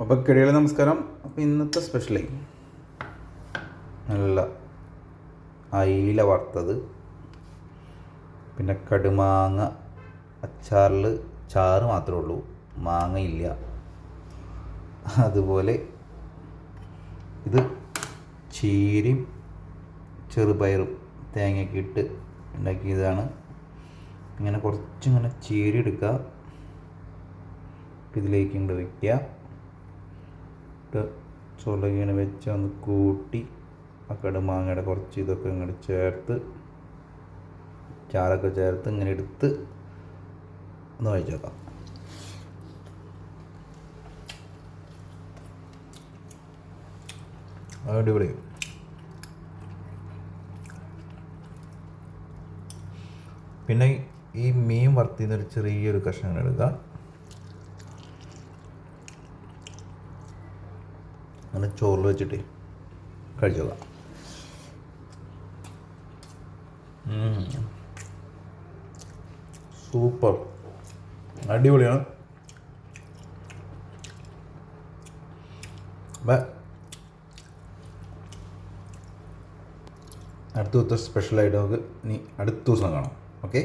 അപ്പോൾ കിടികളെ നമസ്കാരം. അപ്പോൾ ഇന്നത്തെ സ്പെഷ്യലേ നല്ല അയില വറുത്തത്. പിന്നെ കടുമാങ്ങ അച്ചാറിൽ ചാറ് മാത്രമേ ഉള്ളൂ. മാങ്ങ ഇല്ല. അതുപോലെ ഇത് ചീരയും ചെറുപയറും തേങ്ങയൊക്കെ ഇട്ട് ഉണ്ടാക്കിയതാണ്. ഇങ്ങനെ കുറച്ചിങ്ങനെ ചീര എടുക്കുക ഇതിലേക്ക് ഇങ്ങോട്ട് വയ്ക്കുക ഇട്ട് ചോറിലേക്ക് ഇങ്ങനെ വെച്ച് ഒന്ന് കൂട്ടി ആ കടുമാങ്ങയുടെ കുറച്ച് ഇതൊക്കെ ഇങ്ങോട്ട് ചേർത്ത് ചാറൊക്കെ ചേർത്ത് ഇങ്ങനെ എടുത്ത് ഒന്ന് വായിച്ചേക്കാം അടിപൊളി. പിന്നെ ഈ മീൻ വറുത്തിന്നൊരു ചെറിയൊരു കഷ്ണം എടുക്കുക അങ്ങനെ ചോറിൽ വെച്ചിട്ട് കഴിച്ചു സൂപ്പർ. അടിപൊളിയാണ്. അടുത്ത ദിവസത്തെ സ്പെഷ്യലായിട്ട് നമുക്ക് ഇനി അടുത്ത ദിവസം കാണാം. ഓക്കെ